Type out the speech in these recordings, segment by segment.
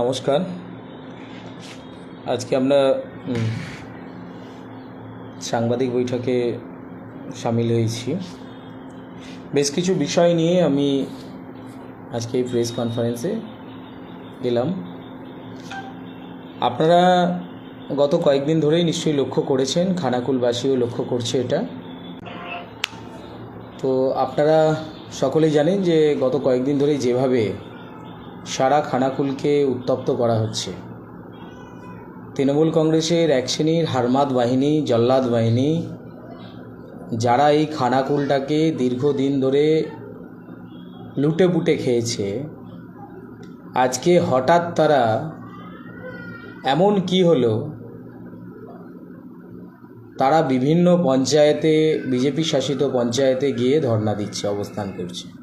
নমস্কার। আজকে আমরা সাংবাদিক বৈঠকে সামিল হয়েছি। বেশ কিছু বিষয় নিয়ে আমি আজকে এই প্রেস কনফারেন্সে এলাম। আপনারা গত কয়েকদিন ধরেই নিশ্চয়ই লক্ষ্য করেছেন, খানাকুলবাসীও লক্ষ্য করছে এটা। তো আপনারা সকলেই জানেন যে গত কয়েকদিন ধরেই যেভাবে সারা খানাকুলকে উত্তপ্ত করা হচ্ছে। তৃণমূল কংগ্রেসের এক শ্রেণির হারমাদ বাহিনী, জল্লাদ বাহিনী, যারা এই খানাকুলটাকে দীর্ঘদিন ধরে লুটে পুটে খেয়েছে, আজকে হঠাৎ তারা এমন কি হলো? তারা বিভিন্ন পঞ্চায়েতে, বিজেপি শাসিত পঞ্চায়েতে গিয়ে ধর্ণা দিচ্ছে, অবস্থান করছে।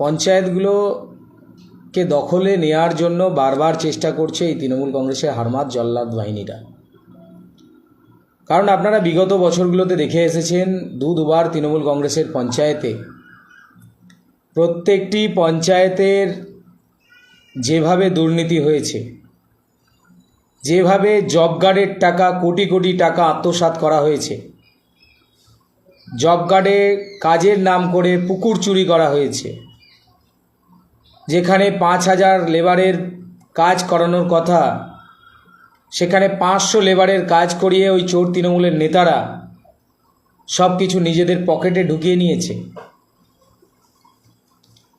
পঞ্চায়েতগুলোকে দখলে নেয়ার জন্য বারবার চেষ্টা করছে এই তৃণমূল কংগ্রেসের হারমাত জল্লাদ বাহিনীরা। কারণ আপনারা বিগত বছরগুলোতে দেখে এসেছেন দু দুবার তৃণমূল কংগ্রেসের পঞ্চায়েতে প্রত্যেকটি পঞ্চায়েতের যেভাবে দুর্নীতি হয়েছে, যেভাবে জব গার্ডের টাকা, কোটি কোটি টাকা আত্মসাৎ করা হয়েছে, জব গার্ডে কাজের নাম করে পুকুর চুরি করা হয়েছে যেখানে পাঁচ হাজার লেবারের কাজ করানোর কথা, সেখানে পাঁচশো লেবারের কাজ করিয়ে ওই চোর তৃণমূলের নেতারা সব কিছু নিজেদের পকেটে ঢুকিয়ে নিয়েছে।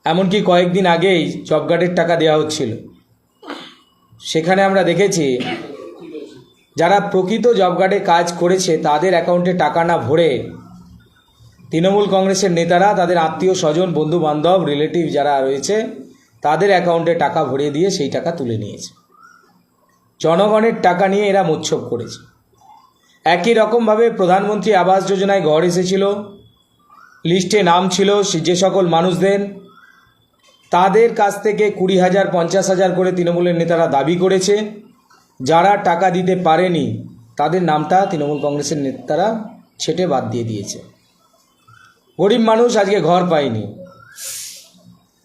এমনকি কয়েকদিন আগেই জব টাকা দেওয়া হচ্ছিল। সেখানে আমরা দেখেছি, যারা প্রকৃত জব কার্ডে কাজ করেছে, তাদের অ্যাকাউন্টে টাকা না ভরে তৃণমূল কংগ্রেসের নেতারা, তাদের আত্মীয় স্বজন বন্ধু বান্ধব রিলেটিভ যারা রয়েছে তাদের অ্যাকাউন্টে টাকা ভরিয়ে দিয়ে সেই টাকা তুলে নিয়েছে। জনগণের টাকা নিয়ে এরা মোচ্ছব করেছে। একই রকমভাবে প্রধানমন্ত্রী আবাস যোজনায় ঘর এসেছিল। লিস্টে নাম ছিল যে সকল মানুষদের। তাদের কাছ থেকে কুড়ি হাজার, পঞ্চাশ হাজার করে তৃণমূলের নেতারা দাবি করেছে। যারা টাকা দিতে পারেনি, তাদের নামটা তৃণমূল কংগ্রেসের নেতারা ছেটে বাদ দিয়ে দিয়েছে। গরিব মানুষ আজকে ঘর পায়নি।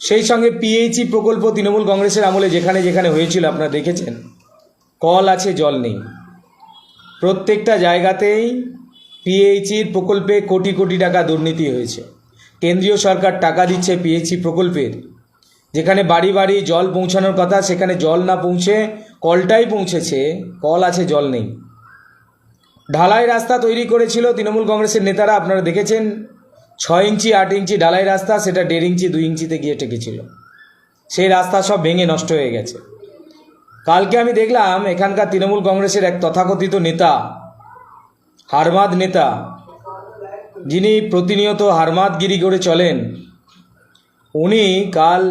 সেই সঙ্গে পিএইচই প্রকল্প তৃণমূল কংগ্রেসের আমলে যেখানে যেখানে হয়েছিল, আপনারা দেখেছেন। কল আছে, জল নেই। প্রত্যেকটা জায়গাতেই পিএইচির প্রকল্পে কোটি কোটি টাকা দুর্নীতি হয়েছে। কেন্দ্রীয় সরকার টাকা দিচ্ছে পিএইচি প্রকল্পের। যেখানে বাড়ি বাড়ি জল পৌঁছানোর কথা, সেখানে জল না পৌঁছে কলটাই পৌঁছেছে, কল আছে, জল নেই। ঢালাই রাস্তা তৈরি করেছিল তৃণমূল কংগ্রেসের নেতারা, আপনারা দেখেছেন। ছয় ইঞ্চি, আট ইঞ্চি ঢালাই রাস্তা, সেটা দেড় ইঞ্চি, দুই ইঞ্চিতে গিয়ে ঠেকেছিল। সেই রাস্তা সব ভেঙে নষ্ট হয়ে গেছে। কালকে আমি দেখলাম এখানকার তৃণমূল কংগ্রেসের এক তথাকথিত নেতা, হারমাদ নেতা, যিনি প্রতিনিয়ত হারমাদগিরি করে চলেন, উনি কাল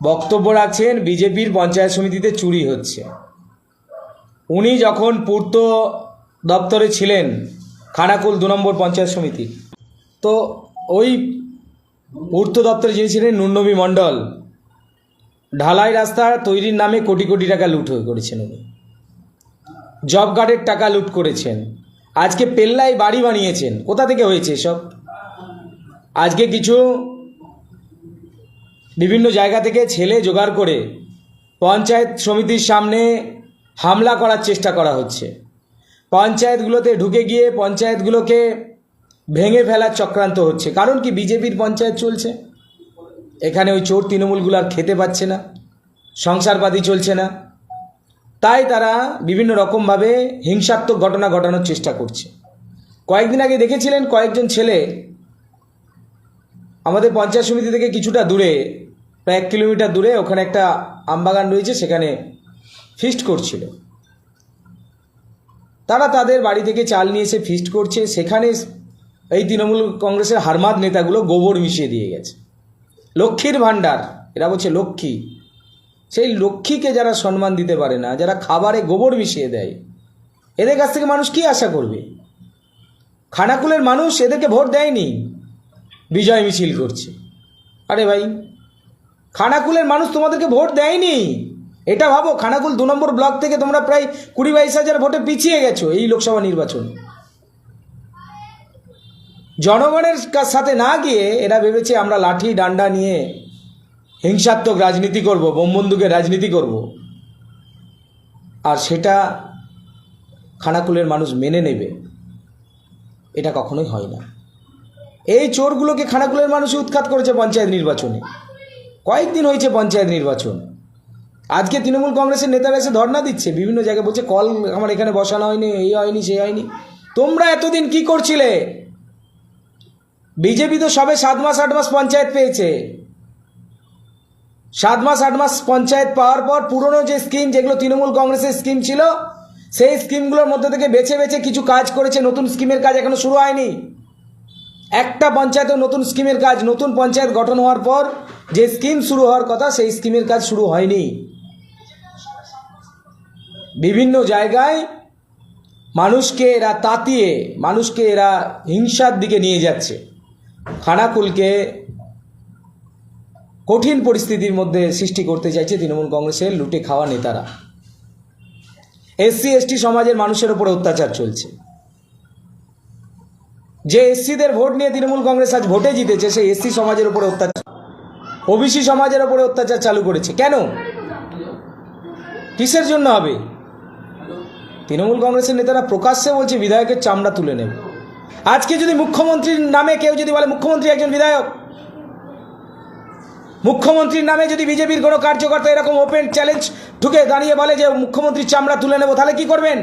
বক্তব্য রাখছেন বিজেপির পঞ্চায়েত সমিতিতে চুরি হচ্ছে। উনি যখন পূর্ত দপ্তরে ছিলেন, খানাকুল দু নম্বর পঞ্চায়েত সমিতি তো ওই পূর্ত দপ্তরে যিনি ছিলেন নুন্নবী মণ্ডল, ঢালাই রাস্তা তৈরির নামে কোটি কোটি টাকা লুট হয়ে করেছেন উনি। জব কার্ডের টাকা লুট করেছেন। আজকে পেল্লায় বাড়ি বানিয়েছেন। কোথা থেকে হয়েছে সব আজকে কিছু বিভিন্ন জায়গা থেকে ছেলে জোগাড় করে পঞ্চায়েত সমিতির সামনে হামলা করার চেষ্টা করা হচ্ছে। পঞ্চায়েতগুলোতে ঢুকে গিয়ে পঞ্চায়েতগুলোকে ভেঙে ফেলার চক্রান্ত হচ্ছে। কারণ কি বিজেপির পঞ্চায়েত চলছে। এখানে ওই চোর তৃণমূলগুলো আর খেতে পাচ্ছে না। সংসারবাদী চলছে না। তাই তারা বিভিন্ন রকমভাবে হিংসাত্মক ঘটনা ঘটানোর চেষ্টা করছে। কয়েকদিন আগে দেখেছিলেন কয়েকজন ছেলে আমাদের পঞ্চায়েত সমিতি থেকে কিছুটা দূরে, প্রায় এক কিলোমিটার দূরে ওখানে একটা আমবাগান রয়েছে, সেখানে ফিস্ট করছিল। তারা তাদের বাড়ি থেকে চাল নিয়ে এসে ফিস্ট করছে। সেখানে এই তৃণমূল কংগ্রেসের হারমাদ নেতাগুলো গোবর মিশিয়ে দিয়ে গেছে। লক্ষ্মীর ভাণ্ডার, এরা বলছে লক্ষ্মী। সেই লক্ষ্মীকে যারা সম্মান দিতে পারে না, যারা খাবারে গোবর মিশিয়ে দেয়, এদের কাছ থেকে মানুষ কি আশা করবে? খানাকুলের মানুষ এদেরকে ভোট দেয়নি। বিজয় মিছিল করছে। আরে ভাই, খানাকুলের মানুষ তোমাদেরকে ভোট দেয়নি। এটা ভাবো, খানাকুল দু নম্বর ব্লক থেকে তোমরা প্রায় কুড়ি বাইশ হাজার ভোটে পিছিয়ে গেছো এই লোকসভা নির্বাচন। জনগণের সাথে না গিয়ে এরা ভেবেছে আমরা লাঠি, ডান্ডা নিয়ে হিংসাত্মক রাজনীতি করব, বোম বন্দুকের রাজনীতি করব। আর সেটা খানাকুলের মানুষ মেনে নেবে। এটা কখনোই হয় না। এই চোরগুলোকে খানাকুলের মানুষই উৎখাত করেছে পঞ্চায়েত নির্বাচনে। কয়েকদিন হয়েছে পঞ্চায়েত নির্বাচন। আজকে তৃণমূল কংগ্রেসের নেতারা এসে ধর্ণা দিচ্ছে। বিভিন্ন জায়গায় বলছে, কল আমার এখানে বসানো হয়নি, এই হয়নি, সে হয়নি। তোমরা এতদিন কি করছিলে? বিজেপি তো সবে সাত মাস, আট মাস পঞ্চায়েত পেয়েছে। সাত মাস, আট মাস পঞ্চায়েত পাওয়ার পর পুরনো যে স্কিম, যেগুলো তৃণমূল কংগ্রেসের স্কিম ছিল, সেই স্কিমগুলোর মধ্যে থেকে বেছে বেছে কিছু কাজ করেছে, নতুন স্কিমের কাজ এখনও শুরু হয়নি। একটা পঞ্চায়েতে নতুন স্কিমের কাজ, নতুন পঞ্চায়েত গঠন হওয়ার পর যে স্কিম শুরু হওয়ার কথা, সেই স্কিমের কাজ শুরু হয়নি। বিভিন্ন জায়গায় মানুষকে এরা তাতিয়ে, মানুষকে এরা হিংসার দিকে নিয়ে যাচ্ছে। খানাকুলকে কঠিন পরিস্থিতির মধ্যে সৃষ্টি করতে চাইছে তৃণমূল কংগ্রেসের লুটে খাওয়া নেতারা। এসসি এসটি সমাজের মানুষের উপরে অত্যাচার চলছে। যে এসসিদের ভোট নিয়ে তৃণমূল কংগ্রেস আজ ভোটে জিতেছে, সেই এসসি সমাজের উপরে অত্যাচার, ওবিসি সমাজের উপরে অত্যাচার চালু করেছে। কেন? কিসের জন্য হবে? তৃণমূল কংগ্রেসের নেতারা প্রকাশ্যে বলছে, বিধায়কের চামড়া তুলে নেবে। আজকে যদি মুখ্যমন্ত্রীর নামে কেউ যদি বলে মুখ্যমন্ত্রী একজন বিধায়ক মুখ্যমন্ত্রীর নামে যদি বিজেপির কোনো কার্যকর্তা এরকম ওপেন চ্যালেঞ্জ ঢুকে দাঁড়িয়ে বলে যে মুখ্যমন্ত্রীর চামড়া তুলে নেব তাহলে কি করবেন?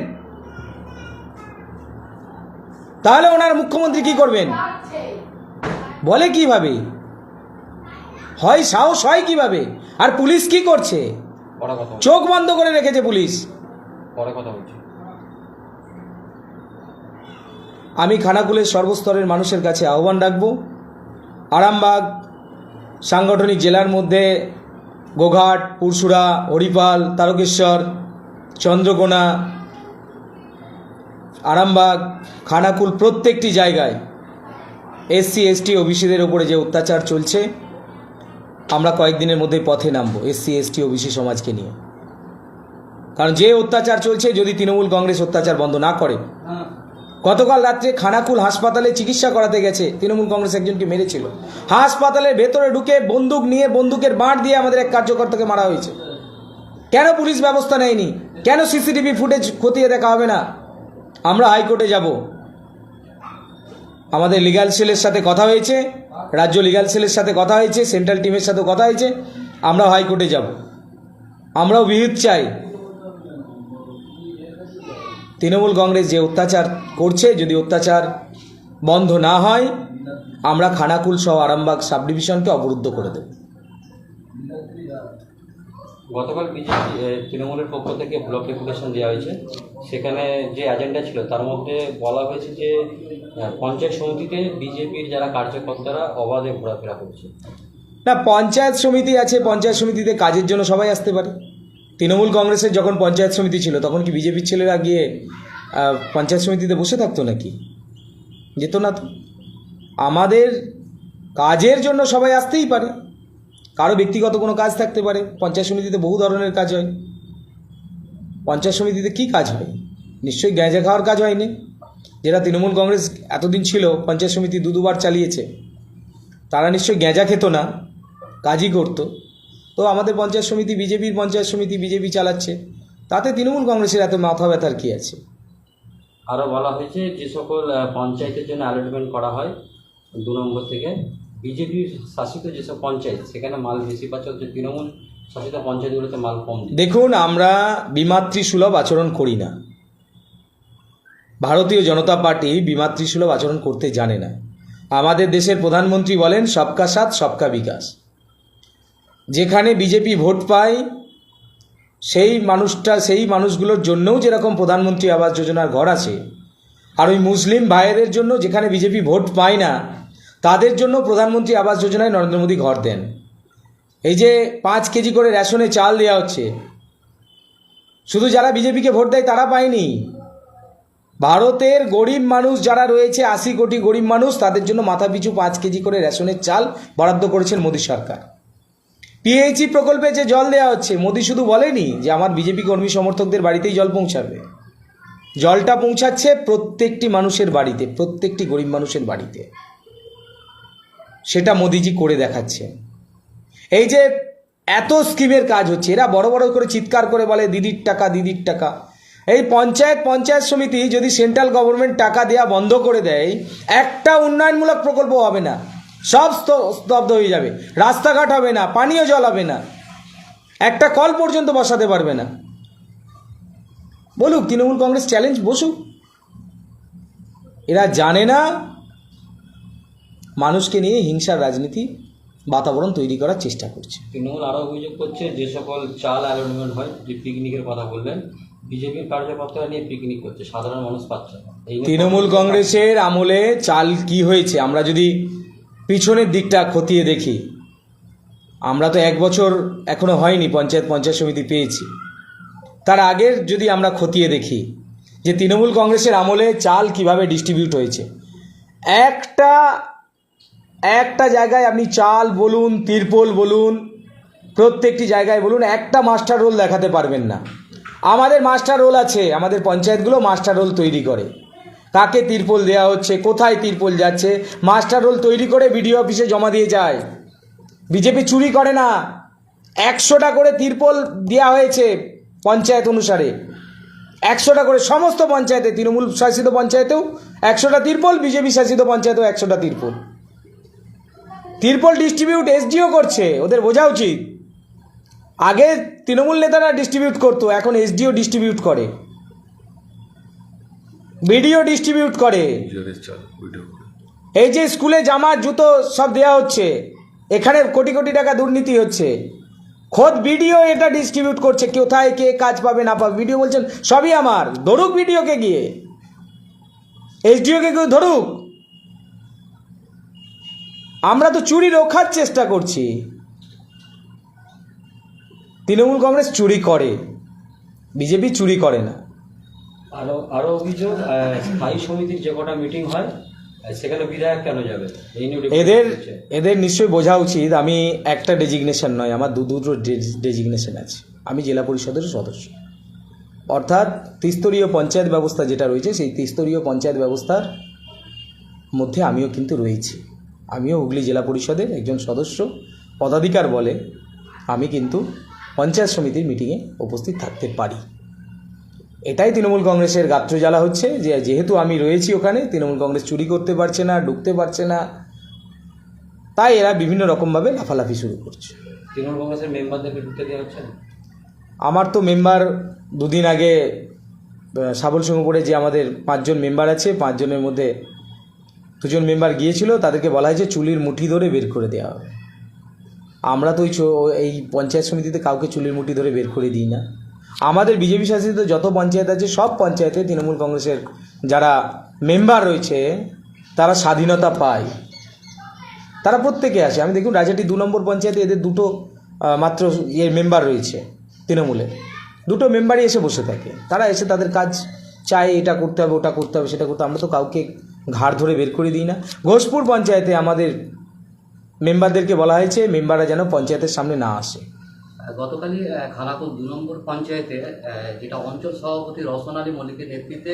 তাহলে ওনার মুখ্যমন্ত্রী কি করবেন? বলে কীভাবে? হয় সাহস হয় কীভাবে? আর পুলিশ কি করছে? চোখ বন্ধ করে রেখেছে পুলিশ। পরে কথা বলছি। আমি খানাকুলের সর্বস্তরের মানুষের কাছে আহ্বান রাখব। আরামবাগ সাংগঠনিক জেলার মধ্যে গোঘাট পুরসুরা হরিপাল, তারকেশ্বর, চন্দ্রকোনা, আরামবাগ, খানাকুল প্রত্যেকটি জায়গায় এসসি, এসটি, ওবিসিদের ওপরে যে অত্যাচার চলছে, আমরা কয়েকদিনের মধ্যে পথে নামবো এসসি, এসটি, ওবিসি সমাজকে নিয়ে। কারণ যে অত্যাচার চলছে, যদি তৃণমূল কংগ্রেস অত্যাচার বন্ধ না করে গতকাল রাত্রে খানাকুল হাসপাতালে চিকিৎসা করাতে গেছে। তৃণমূল কংগ্রেস একজনকে মেরেছিল। হাসপাতালের ভেতরে ঢুকে বন্দুক নিয়ে বন্দুকের বাঁট দিয়ে আমাদের এক কার্যকর্তাকে মারা হয়েছে। কেন পুলিশ ব্যবস্থা নেয়নি? কেন সিসিটিভি ফুটেজ খতিয়ে দেখা হবে না? আমরা হাইকোর্টে যাব। আমাদের লিগ্যাল সেলের সাথে কথা হয়েছে, রাজ্য লিগাল সেলের সাথে কথা হয়েছে সেন্ট্রাল টিমের সাথে কথা হয়েছে, আমরাও হাইকোর্টে যাব। আমরাও বিহিত চাই। তৃণমূল কংগ্রেস যে অত্যাচার করছে যদি অত্যাচার বন্ধ না হয় আমরা খানাকুল সহ আরামবাগ সাব ডিভিশনকে অবরুদ্ধ করে দেব। গতকাল বিজেপি তৃণমূলের পক্ষ থেকে ব্লক ডেপুটেশন দেওয়া হয়েছে। সেখানে যে এজেন্ডা ছিল তার মধ্যে বলা হয়েছে যে পঞ্চায়েত সমিতিতে বিজেপির যারা কার্যকর্তারা অবাধে ঘোরাফেরা করছে। না পঞ্চায়েত সমিতি আছে পঞ্চায়েত সমিতিতে কাজের জন্য সবাই আসতে পারে। তৃণমূল কংগ্রেসের যখন পঞ্চায়েত সমিতি ছিল, তখন কি বিজেপির ছেলেরা গিয়ে পঞ্চায়েত সমিতিতে বসে থাকতো নাকি? যেত না তো। আমাদের কাজের জন্য সবাই আসতেই পারে। কারও ব্যক্তিগত কোনো কাজ থাকতে পারে। পঞ্চায়েত সমিতিতে বহু ধরনের কাজ হয়। পঞ্চায়েত সমিতিতে কি কাজ হয়? নিশ্চয়ই গ্যাঁজা খাওয়ার কাজ হয়নি। যেটা তৃণমূল কংগ্রেস এতদিন ছিল, পঞ্চায়েত সমিতি দু দুবার চালিয়েছে, তারা নিশ্চয়ই গ্যাঁজা খেত না, কাজই করতো। তো আমাদের পঞ্চায়েত সমিতি বিজেপির পঞ্চায়েত সমিতি বিজেপি চালাচ্ছে। তাতে তৃণমূল কংগ্রেসের এত মাথা ব্যথার কী আছে? আরও বলা হয়েছে যে সকল পঞ্চায়েতের জন্য অ্যালটমেন্ট করা হয় দু নম্বর থেকে। বিজেপি শাসিত যেসব পঞ্চায়েত সেখানে মাল বেশি পাচ্ছে অথচ তৃণমূল শাসিত পঞ্চায়েতগুলোতে মাল কম দেখুন আমরা বিমাতৃসুলভ আচরণ করি না। ভারতীয় জনতা পার্টি বিমাতৃসুলভ আচরণ করতে জানে না। আমাদের দেশের প্রধানমন্ত্রী বলেন সবকা সাথ সবকা বিকাশ। যেখানে বিজেপি ভোট পায়, সেই মানুষটা, সেই মানুষগুলোর জন্যও যেরকম প্রধানমন্ত্রী আবাস যোজনার ঘর আছে, আর ওই মুসলিম ভাইয়েদের জন্য যেখানে বিজেপি ভোট পায় না, তাদের জন্য প্রধানমন্ত্রী আবাস যোজনায় নরেন্দ্র মোদী ঘর দেন। এই যে পাঁচ কেজি করে রেশনে চাল দেওয়া হচ্ছে, শুধু যারা বিজেপিকে ভোট দেয় তারা পায়নি। ভারতের গরিব মানুষ যারা রয়েছে, আশি কোটি গরিব মানুষ, তাদের জন্য মাথাপিছু পাঁচ কেজি করে রেশনের চাল বরাদ্দ করেছেন মোদী সরকার। পিএইচি প্রকল্পে যে জল দেওয়া হচ্ছে, মোদী শুধু বলেনি যে আমার বিজেপি কর্মী সমর্থকদের বাড়িতেই জল পৌঁছাবে। জলটা পৌঁছাচ্ছে প্রত্যেকটি মানুষের বাড়িতে, প্রত্যেকটি গরিব মানুষের বাড়িতে। সেটা মোদিজি করে দেখাচ্ছে এই যে এত স্কিমের কাজ হচ্ছে, এরা বড় বড় করে চিৎকার করে বলে, দিদির টাকা দিদির টাকা। এই পঞ্চায়েত পঞ্চায়েত সমিতি যদি সেন্ট্রাল গভর্নমেন্ট টাকা দেওয়া বন্ধ করে দেয়, একটা উন্নয়নমূলক প্রকল্প হবে না। সব স্ত- স্তব্ধ হয়ে যাবে। রাস্তাঘাট হবে না পানীয় জল হবে না। একটা কল পর্যন্ত বসাতে পারবে না। বলুক তৃণমূল কংগ্রেস চ্যালেঞ্জ বসুক। এরা জানে না মানুষকে নিয়ে হিংসার রাজনীতি বাতাবরণ তৈরি করার চেষ্টা করছে। তৃণমূল আরও অভিযোগ করছে যে সকল চাল অ্যালোনমেন্ট হয় যে পিকনিকের কথা বললেন। বিজেপির কার্যকর্তারা নিয়ে পিকনিক করছে সাধারণ মানুষ পাচ্ছে তৃণমূল কংগ্রেসের আমলে চাল কি হয়েছে? আমরা যদি পিছনের দিকটা খতিয়ে দেখি। আমরা তো এক বছর এখনও হয়নি পঞ্চায়েত পঞ্চায়েত সমিতি পেয়েছি। তার আগের যদি আমরা খতিয়ে দেখি যে তৃণমূল কংগ্রেসের আমলে চাল কীভাবে ডিস্ট্রিবিউট হয়েছে। একটা একটা জায়গায় আপনি চাল বলুন, তিরপল বলুন, প্রত্যেকটি জায়গায় বলুন, একটা মাস্টার রোল দেখাতে পারবেন না। আমাদের মাস্টার রোল আছে, আমাদের পঞ্চায়েতগুলো মাস্টার রোল তৈরি করে। কাকে তিরপল দেওয়া হচ্ছে, কোথায় তিরপল যাচ্ছে, মাস্টার রোল তৈরি করে বিডিও অফিসে জমা দিয়ে যায়। বিজেপি চুরি করে না, একশোটা করে তিরপল দেওয়া হয়েছে পঞ্চায়েত অনুসারে। একশোটা করে সমস্ত পঞ্চায়েতে, তৃণমূল শাসিত পঞ্চায়েতেও একশোটা তিরপল, বিজেপি শাসিত পঞ্চায়েতেও একশোটা তিরপল। তিরপল ডিস্ট্রিবিউট এসডিও করছে, ওদের বোঝা উচিত। আগে তৃণমূল নেতারা ডিস্ট্রিবিউট করতো, এখন এসডিও ডিস্ট্রিবিউট করে। বিডিও ডিস্ট্রিবিউট করে। এই যে স্কুলে জামা জুতো সব দেওয়া হচ্ছে এখানে কোটি কোটি টাকা দুর্নীতি হচ্ছে। খোদ ভিডিও এটা ডিস্ট্রিবিউট করছে কোথায় কে কাজ পাবে না পাবে ভিডিও বলছেন সবই আমার ধরুক ভিডিওকে গিয়ে। এসডিওকে কেউ ধরুক। আমরা তো চুরি রোখার চেষ্টা করছি। তৃণমূল কংগ্রেস চুরি করে বিজেপি চুরি করে না। আরও আরও অভিযোগ স্থায়ী সমিতির যে কটা মিটিং হয় সেখানে বিধায়ক কেন যাবে? এদের এদের নিশ্চয়ই বোঝা উচিত আমি একটা ডেজিগনেশন নয় আমার দু দুটো ডেজিগনেশন আছে। আমি জেলা পরিষদের সদস্য। অর্থাৎ ত্রিস্তরীয় পঞ্চায়েত ব্যবস্থা যেটা রয়েছে সেই ত্রিস্তরীয় পঞ্চায়েত ব্যবস্থার মধ্যে আমিও কিন্তু রয়েছি। আমিও হুগলি জেলা পরিষদের একজন সদস্য। পদাধিকার বলে আমি কিন্তু পঞ্চায়েত সমিতির মিটিংয়ে উপস্থিত থাকতে পারি। এটাই তৃণমূল কংগ্রেসের গাত্র জ্বালা হচ্ছে যে যেহেতু আমি রয়েছি ওখানে তৃণমূল কংগ্রেস চুরি করতে পারছে না ঢুকতে পারছে না। তাই এরা বিভিন্ন রকমভাবে লাফালাফি শুরু করছে। তৃণমূল কংগ্রেসের মেম্বারদেরকে ঢুকতে দেওয়া হচ্ছে আমার তো মেম্বার দুদিন আগে সাবল সিংহপুরে যে আমাদের পাঁচজন মেম্বার আছে পাঁচজনের মধ্যে দুজন মেম্বার গিয়েছিল তাদেরকে বলা হয়েছে চুলির মুঠি ধরে বের করে দেওয়া হবে। আমরা তো ওই চো- এই পঞ্চায়েত সমিতিতে কাউকে চুলির মুঠি ধরে বের করে দিই না। আমাদের বিজেপি শাসিত যত পঞ্চায়েত আছে, সব পঞ্চায়েতে তৃণমূল কংগ্রেসের যারা মেম্বার রয়েছে, তারা স্বাধীনতা পায়। তারা প্রত্যেকে আসে। আমি দেখুন, রাজাটি দু নম্বর পঞ্চায়েতে এদের দুটো মাত্র ইয়ে মেম্বার রয়েছে তৃণমূলে। দুটো মেম্বারই এসে বসে থাকে। তারা এসে তাদের কাজ চায়, এটা করতে হবে, ওটা করতে হবে, সেটা করতে আমরা তো কাউকে ঘাড় ধরে বের করে দিই না। ঘোষপুর পঞ্চায়েতে আমাদের মেম্বারদেরকে বলা হয়েছে মেম্বাররা যেন পঞ্চায়েতের সামনে না আসে। গতকালই খানাকুল দু নম্বর পঞ্চায়েতে যেটা অঞ্চল সভাপতি রসন আলী মল্লিকের নেতৃত্বে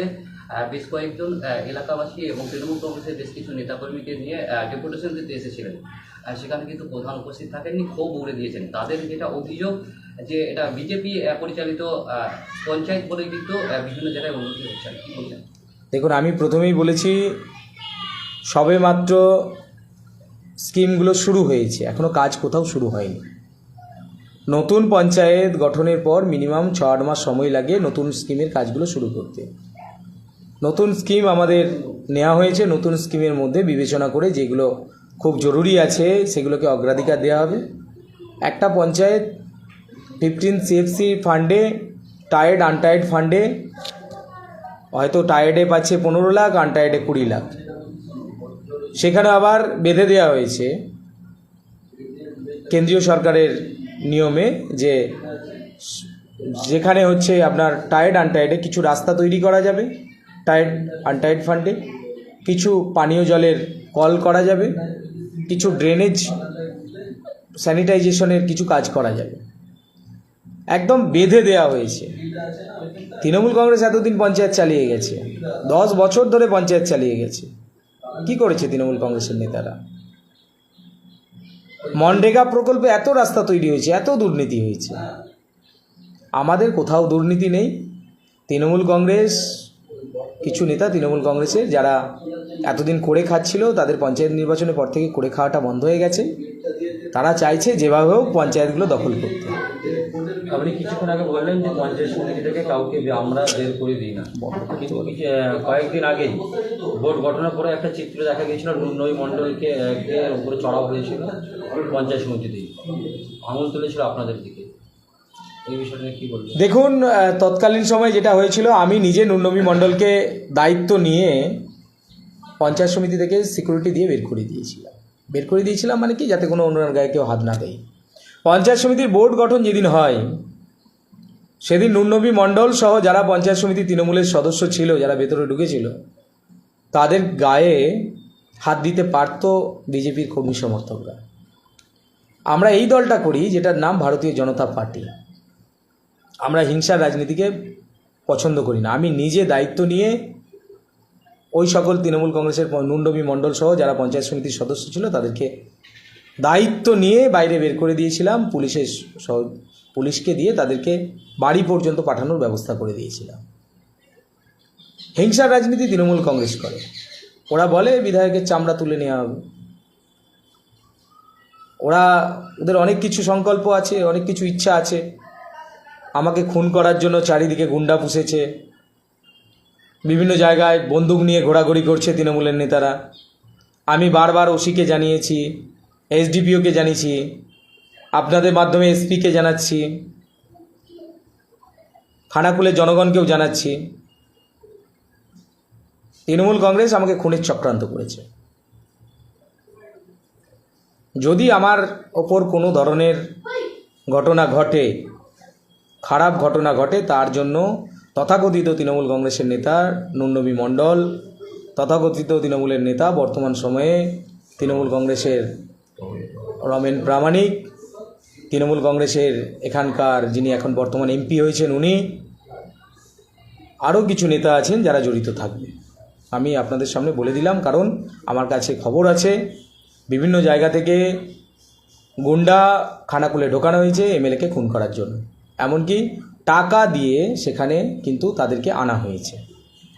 বেশ কয়েকজন এলাকাবাসী এবং তৃণমূল কংগ্রেসের বেশ কিছু নেতাকর্মীকে নিয়ে ডেপুটেশন দিতে এসেছিলেন। সেখানে কিন্তু প্রধান উপস্থিত থাকেননি, ক্ষোভ উড়ে দিয়েছেন। তাদের যেটা অভিযোগ, যে এটা বিজেপি পরিচালিত পঞ্চায়েত বলে কিন্তু বিভিন্ন জায়গায় উন্নতি হচ্ছে। দেখুন, আমি প্রথমেই বলেছি সবে মাত্র স্কিমগুলো শুরু হয়েছে। এখনও কাজ কোথাও শুরু হয়নি। নতুন পঞ্চায়েত গঠনের পর মিনিমাম ছ আট মাস সময় লাগে নতুন স্কিমের কাজগুলো শুরু করতে। নতুন স্কিম আমাদের নেওয়া হয়েছে, নতুন স্কিমের মধ্যে বিবেচনা করে যেগুলো খুব জরুরি আছে সেগুলোকে অগ্রাধিকার দেওয়া হবে। একটা পঞ্চায়েত ফিফটিন সিএফসি ফান্ডে টায়ার্ড আনটায়ার্ড ফান্ডে হয়তো টায়ার্ডে পাচ্ছে পনেরো লাখ আনটায়ার্ডে কুড়ি লাখ। সেখানে আবার বেঁধে দেওয়া হয়েছে। কেন্দ্রীয় সরকারের নিয়মে যে যেখানে হচ্ছে আপনার টায়ার্ড আনটায়ার্ডে কিছু রাস্তা তৈরি করা যাবে টায়ার্ড আনটায়ার্ড ফান্ডে কিছু পানীয় জলের কল করা যাবে, কিছু ড্রেনেজ স্যানিটাইজেশনের কিছু কাজ করা যাবে। একদম বেঁধে দেওয়া হয়েছে। তৃণমূল কংগ্রেস এতদিন পঞ্চায়েত চালিয়ে গেছে। দশ বছর ধরে পঞ্চায়েত চালিয়ে গেছে। কি করেছে তৃণমূল কংগ্রেসের নেতারা? মনরেগা প্রকল্পে এত রাস্তা তৈরি হয়েছে, এত দুর্নীতি হয়েছে। আমাদের কোথাও দুর্নীতি নেই। তৃণমূল কংগ্রেস, কিছু নেতা তৃণমূল কংগ্রেসের, যারা এতদিন করে খাচ্ছিল, তাদের পঞ্চায়েত নির্বাচনের পর থেকে করে খাওয়াটা বন্ধ হয়ে গেছে। তারা চাইছে যেভাবে হোক পঞ্চায়েতগুলো দখল করতে। আপনি কিছুক্ষণ আগে বললেন যে পঞ্চায়েত সমিতি থেকে কাউকে আমরা বের করে দিই না। কিন্তু কয়েকদিন আগেই ভোট ঘটনার পরে একটা চিত্র দেখা গিয়েছিল নই মণ্ডলকে উপরে চড়াও হয়েছিল পঞ্চায়েত সমিতিতেই আঙুল তুলেছিল আপনাদের দিকে। দেখুন তৎকালীন সময় যেটা হয়েছিল, আমি নিজে নুরনবী মণ্ডলকে দায়িত্ব নিয়ে পঞ্চায়েত সমিতি থেকে সিকিউরিটি দিয়ে বের করে দিয়েছিলাম। বের করে দিয়েছিলাম মানে কি, যাতে কোনো অন্যান্য গায়ে কেউ হাত না দেয়। পঞ্চায়েত সমিতির বোর্ড গঠন যেদিন হয়, সেদিন নুরনবী মণ্ডল সহ যারা পঞ্চায়েত সমিতি তৃণমূলের সদস্য ছিল, যারা ভেতরে ঢুকেছিল, তাদের গায়ে হাত দিতে পারতো বিজেপির কর্মী সমর্থকরা। আমরা এই দলটা করি যেটার নাম ভারতীয় জনতা পার্টি। আমরা হিংসার রাজনীতিকে পছন্দ করি না। আমি নিজে দায়িত্ব নিয়ে ওই সকল তৃণমূল কংগ্রেসের নুন্ডবী মণ্ডল সহ যারা পঞ্চায়েত সমিতির সদস্য ছিল, তাদেরকে দায়িত্ব নিয়ে বাইরে বের করে দিয়েছিলাম, পুলিশের পুলিশকে দিয়ে তাদেরকে বাড়ি পর্যন্ত পাঠানোর ব্যবস্থা করে দিয়েছিলাম। হিংসার রাজনীতি তৃণমূল কংগ্রেস করে। ওরা বলে বিধায়কের চামড়া তুলে নেওয়া হবে। ওরা, ওদের অনেক কিছু সংকল্প আছে, অনেক কিছু ইচ্ছা আছে। আমাকে খুন করার জন্য চারিদিকে গুন্ডা পুষেছে। বিভিন্ন জায়গায় বন্দুক নিয়ে ঘোরাঘুরি করছে তৃণমূলের নেতারা। আমি বারবার ওসিকে জানিয়েছি এসডিপিওকে জানিয়েছি, আপনাদের মাধ্যমে এসপিকে জানাচ্ছি খানাকুলের জনগণকেও জানাচ্ছি। তৃণমূল কংগ্রেস আমাকে খুনের চক্রান্ত করেছে। যদি আমার ওপর কোনো ধরনের ঘটনা ঘটে, খারাপ ঘটনা ঘটে, তার জন্য তথাকথিত তৃণমূল কংগ্রেসের নেতা নুন্নবী মণ্ডল, তথাকথিত তৃণমূলের নেতা বর্তমান সময়ে তৃণমূল কংগ্রেসের রমেন প্রামাণিক, তৃণমূল কংগ্রেসের এখানকার যিনি এখন বর্তমান এমপি হয়েছেন উনি। আরও কিছু নেতা আছেন যারা জড়িত থাকবে। আমি আপনাদের সামনে বলে দিলাম, কারণ আমার কাছে খবর আছে। বিভিন্ন জায়গা থেকে গুন্ডা খানাকুলে ঢোকানো হয়েছে এমএলএকে খুন করার জন্য। এমনকি টাকা দিয়ে সেখানে কিন্তু তাদেরকে আনা হয়েছে।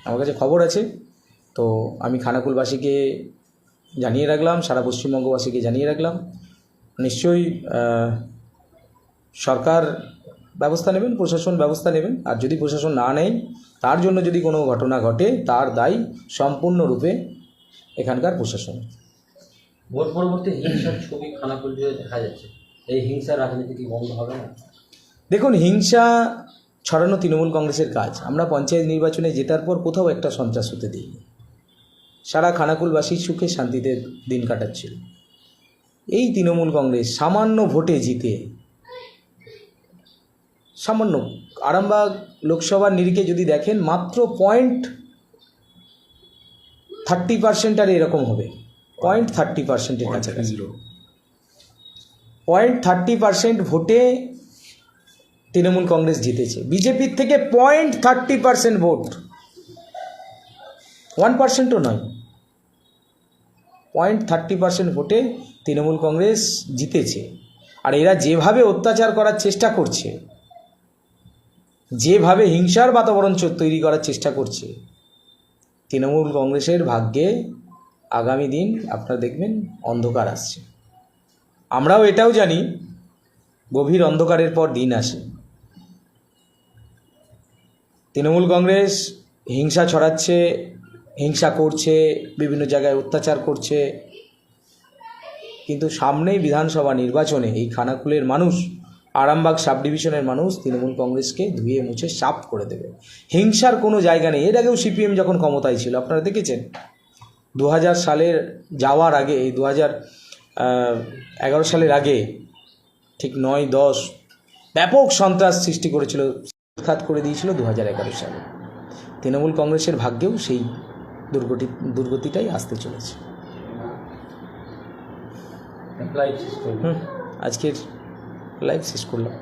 আমার কাছে খবর আছে। তো আমি খানাকুলবাসীকে জানিয়ে রাখলাম সারা পশ্চিমবঙ্গবাসীকে জানিয়ে রাখলাম। নিশ্চয়ই সরকার ব্যবস্থা নেবেন প্রশাসন ব্যবস্থা নেবেন। আর যদি প্রশাসন না নেয় তার জন্য যদি কোনো ঘটনা ঘটে তার দায় সম্পূর্ণরূপে এখানকার প্রশাসন। ভোট পরবর্তী হিংসার ছবি খানাকুল জুড়ে দেখা যাচ্ছে। এই হিংসার রাজনীতি কি বন্ধ হবে না? দেখুন হিংসা ছড়ানো তৃণমূল কংগ্রেসের কাজ। আমরা পঞ্চায়েত নির্বাচনে জেতার পর কোথাও একটা সন্ত্রাস হতে দিই সারা খানাকুলবাসী সুখে শান্তিতে দিন কাটাচ্ছিল। এই তৃণমূল কংগ্রেস সামান্য ভোটে জিতে সামান্য আরামবাগ লোকসভার নিরিখে যদি দেখেন মাত্র পয়েন্ট থার্টি পার্সেন্ট আর এরকম হবে। পয়েন্ট থার্টি পার্সেন্টের কাছাকাছি। পয়েন্ট থার্টি পার্সেন্ট ভোটে তৃণমূল কংগ্রেস জিতেছে। বিজেপির থেকে point thirty percent vote. One পার্সেন্টও নয়। পয়েন্ট থার্টি পার্সেন্ট ভোটে তৃণমূল কংগ্রেস জিতেছে। আর এরা যেভাবে অত্যাচার করার চেষ্টা করছে, যেভাবে হিংসার বাতাবরণ তৈরি করার চেষ্টা করছে, তৃণমূল কংগ্রেসের ভাগ্যে আগামী দিন আপনারা দেখবেন অন্ধকার আসছে। আমরাও এটাও জানি, গভীর অন্ধকারের পর দিন আসে। তৃণমূল কংগ্রেস হিংসা ছড়াচ্ছে হিংসা করছে, বিভিন্ন জায়গায় অত্যাচার করছে। কিন্তু সামনেই বিধানসভা নির্বাচনে এই খানাকুলের মানুষ, আরামবাগ সাব ডিভিশনের মানুষ তৃণমূল কংগ্রেসকে ধুয়ে মুছে সাফ করে দেবে। হিংসার কোনো জায়গা নেই। এর আগেও সিপিএম যখন ক্ষমতায় ছিল, আপনারা দেখেছেন? দু হাজার সালের যাওয়ার আগে, এই দু এগারো সালের আগে, ঠিক নয়, দশ, ব্যাপক সন্ত্রাস সৃষ্টি করেছিল উৎখাত করে দিয়েছিল দু হাজার এগারো সালে। তৃণমূল কংগ্রেসের ভাগ্যেও সেই দুর্গতি দুর্গতিটাই আসতে চলেছে। আজকের লাইভ শেষ করলাম।